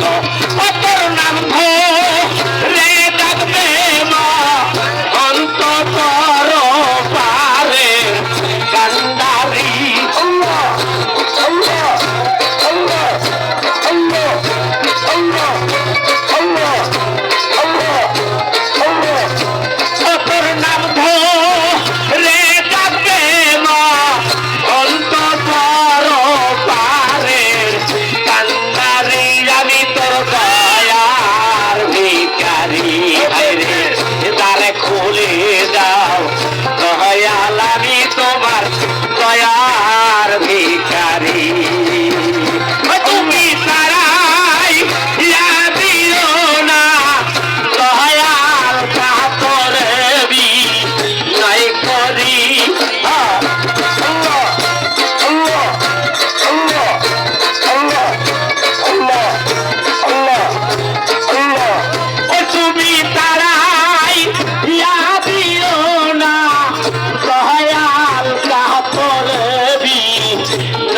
Oh.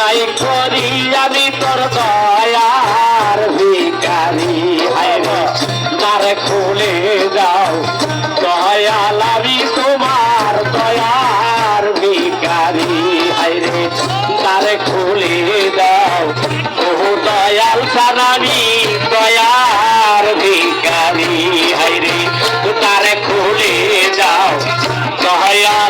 নাই করি আমি তোর দয়ার ভিকারি হায়রে তার খুলে যাও দয়াল আমি তোমার দয়ার ভিকারি হায়রে তার খুলে দাও ও দয়াল সানামি দয়ার ভিকারি হায়রে তার খুলে যাও দয়াল